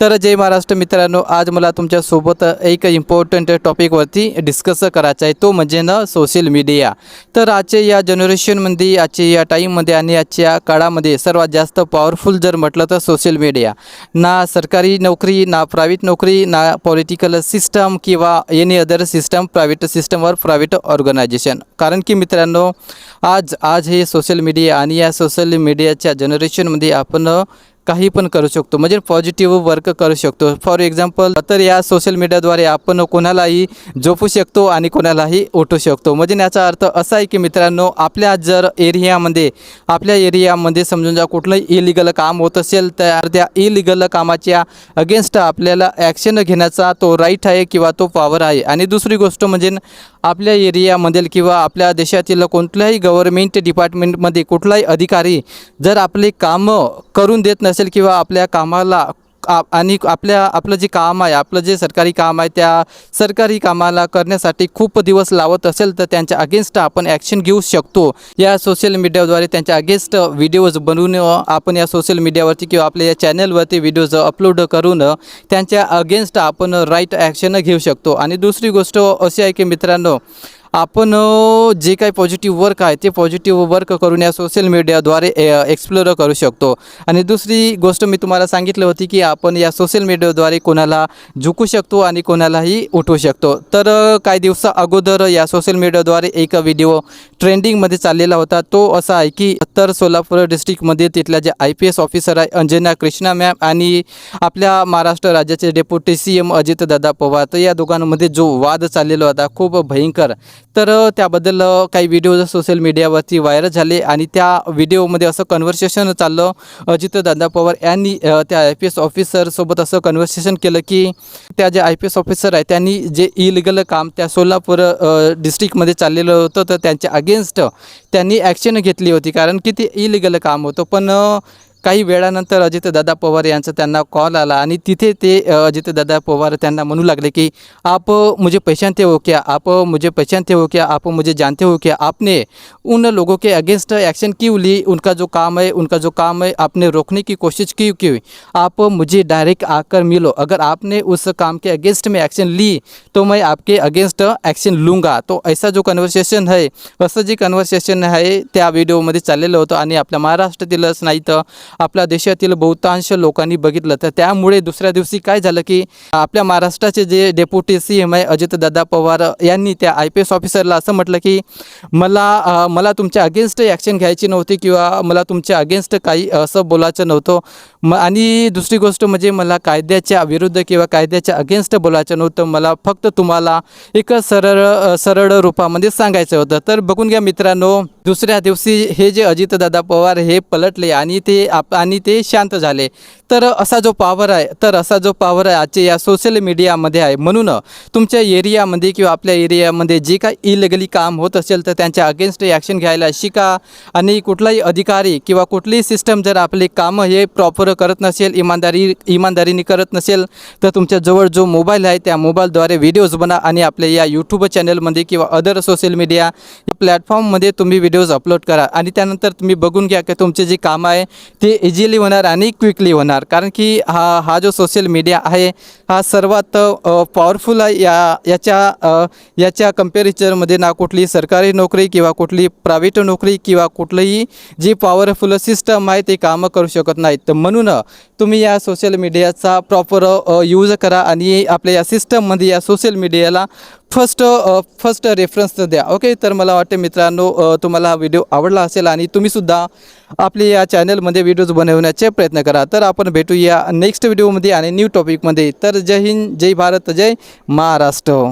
तर जय महाराष्ट्र मित्रांनो आज मला तुमच्यासोबत एक इम्पॉर्टंट टॉपिकवरती डिस्कस करायचा आहे. तो म्हणजे ना सोशल मीडिया तर आजच्या या जनरेशनमध्ये आजच्या या टाईममध्ये आणि आजच्या काळामध्ये सर्वात जास्त पॉवरफुल जर म्हटलं तर सोशल मीडिया ना सरकारी नोकरी ना प्रायव्हेट नोकरी ना पॉलिटिकल सिस्टम किंवा एनी अदर सिस्टम प्रायव्हेट सिस्टमवर प्रायव्हेट ऑर्गनायझेशन कारण की मित्रांनो आज आज हे सोशल मीडिया आणि या सोशल मीडियाच्या जनरेशनमध्ये आपण काही पण करू शकतो. म्हणजे पॉझिटिव्ह वर्क करू शकतो. फॉर एक्झाम्पल तर या सोशल मीडियाद्वारे आपण कोणालाही झोपू शकतो आणि कोणालाही उठू शकतो. म्हणजे याचा अर्थ असा आहे की मित्रांनो आपल्या जर एरियामध्ये आपल्या एरियामध्ये समजून जा कुठलंही इलिगल काम होत असेल तर त्या इलिगल कामाच्या अगेन्स्ट आपल्याला ॲक्शन घेण्याचा तो राईट आहे किंवा तो पॉवर आहे. आणि दुसरी गोष्ट म्हणजे आपल्या एरियामधील किंवा आपल्या देशातील कोणत्याही गव्हर्मेंट डिपार्टमेंटमध्ये कुठलाही अधिकारी जर आपले कामं करून देत नसेल असेल किंवा आपल्या कामाला आ- आणि आपल्या आपलं जे काम आहे आपलं जे सरकारी काम आहे त्या सरकारी कामाला करण्यासाठी खूप दिवस लावत असेल तर त्यांच्या अगेन्स्ट आपण ॲक्शन घेऊ शकतो. या सोशल मीडियाद्वारे त्यांच्या अगेन्स्ट व्हिडिओज बनवून आपण या सोशल मीडियावरती किंवा आपल्या या चॅनलवरती व्हिडिओज अपलोड करून त्यांच्या अगेन्स्ट आपण राईट ॲक्शन घेऊ शकतो. आणि दुसरी गोष्ट अशी आहे की मित्रांनो आपण जे काही पॉझिटिव्ह वर्क आहे ते पॉझिटिव्ह वर्क करून या सोशल मीडियाद्वारे एक्सप्लोर करू शकतो. आणि दुसरी गोष्ट मी तुम्हाला सांगितली होती की आपण या सोशल मीडियाद्वारे कोणाला झुकू शकतो आणि कोणालाही उठवू शकतो. तर काही दिवसा अगोदर या सोशल मीडियाद्वारे एक व्हिडिओ ट्रेंडिंगमध्ये चाललेला होता. तो असा आहे की उत्तर सोलापूर डिस्ट्रिक्टमध्ये तिथल्या जे आय पी एस ऑफिसर आहे अंजना कृष्णा मॅम आणि आपल्या महाराष्ट्र राज्याचे deputy C M Ajitdada Pawar. तर या दोघांमध्ये जो वाद चाललेला होता खूप भयंकर. तर त्याबद्दल काही व्हिडिओज सोशल मीडियावरती व्हायरल झाले आणि त्या व्हिडिओमध्ये असं कन्व्हर्सेशन चाललं. अजितदादा पवार यांनी त्या आय पी एस ऑफिसरसोबत असं कन्व्हर्सेशन केलं की त्या जे आय पी एस ऑफिसर आहे त्यांनी जे इलिगल काम त्या सोलापूर डिस्ट्रिक्टमध्ये चाललेलं होतं तर त्यांच्या अगेन्स्ट त्यांनी ॲक्शन घेतली होती. कारण की ते इलिगल काम होतं. पण काही वेळानंतर अजितदादा पवार यांचा त्यांना कॉल आला आणि तिथे ते अजितदादा पवार त्यांना म्हणू लागले की आप मुझे पहचानते हो क्या? आप मुझे पहचानते हो क्या? आप मुझे जानते हो क्या? आपने उन लोगों के अगेंस्ट एक्शन क्यों ली? उनका जो काम है उनका जो काम है आपने रोकने की कोशिश क्यों की आप मुझे डायरेक्ट आकर मिलो। अगर आपने उस काम के अगेंस्ट में एक्शन ली तो मैं आपके अगेंस्ट ॲक्शन लूँगा। तो ऐसा जो कन्व्हर्सेशन आहे असं जे कन्व्हर्सेशन आहे त्या व्हिडिओमध्ये चाललेलं होतं आणि आपल्या महाराष्ट्रातीलच नाही तर आपल्या देशातील बहुतांश लोकांनी बघितलं. तर त्यामुळे दुसऱ्या दिवशी काय झालं की आपल्या महाराष्ट्राचे जे डेप्युटी सी एम आहे अजितदादा पवार यांनी त्या आय पी एस ऑफिसरला असं म्हटलं की मला मला तुमच्या अगेन्स्ट ॲक्शन घ्यायची नव्हती किंवा मला तुमच्या अगेन्स्ट काही असं बोलायचं नव्हतं. म आणि दुसरी गोष्ट म्हणजे मला कायद्याच्या विरुद्ध किंवा कायद्याच्या अगेन्स्ट बोलायचं नव्हतं. मला फक्त तुम्हाला एक सरळ सरळ रूपामध्ये सांगायचं होतं. तर बघून घ्या मित्रांनो दुसऱ्या दिवशी हे जे अजितदादा पवार हे पलटले आणि ते आप आणि ते शांत झाले. तर असा जो पॉवर आहे तर असा जो पॉवर आहे आजच्या या सोशल मीडियामध्ये आहे. म्हणून तुमच्या एरियामध्ये किंवा आपल्या एरियामध्ये जे काही इलिगली काम होत असेल तर त्यांच्या अगेन्स्ट ॲक्शन घ्यायला शिका. आणि कुठलाही अधिकारी किंवा कुठलीही सिस्टम जर आपले कामं हे प्रॉपर करत नसेल इमानदारी इमानदारीने करत नसेल तर तुमच्या जवळ जो मोबाईल आहे त्या मोबाईलद्वारे व्हिडिओज बना आणि आपल्या या यूट्यूब चॅनलमध्ये किंवा अदर सोशल मीडिया प्लॅटफॉर्ममध्ये तुम्ही व्हिडिओज अपलोड करा. आणि त्यानंतर तुम्ही बघून घ्या की तुमचे जे काम आहे ते इझिली होणार आणि क्विकली होणार. कारण की हा हा जो सोशल मीडिया आहे हा सर्वात पॉवरफुल आहे. या याच्या याच्या कम्पेरिचरमध्ये ना कुठली सरकारी नोकरी किंवा कुठली प्रायव्हेट नोकरी किंवा कुठलीही जी पॉवरफुल सिस्टम आहे ते कामं करू शकत नाहीत. तर म्हणून तुम्ही या सोशल मीडियाचा प्रॉपर यूज करा आणि आपल्या या सिस्टममध्ये या सोशल मीडियाला फर्स्ट फर्स्ट रेफरन्स द्या. ओके तर मला वाटते मित्रांनो uh, तुम्हाला हा व्हिडिओ आवडला असेल आणि तुम्हीसुद्धा आपले या चॅनलमध्ये व्हिडिओज बनवण्याचे प्रयत्न करा. तर आपण भेटूया नेक्स्ट व्हिडिओमध्ये आणि न्यू टॉपिकमध्ये तर जय हिंद जय भारत जय महाराष्ट्र.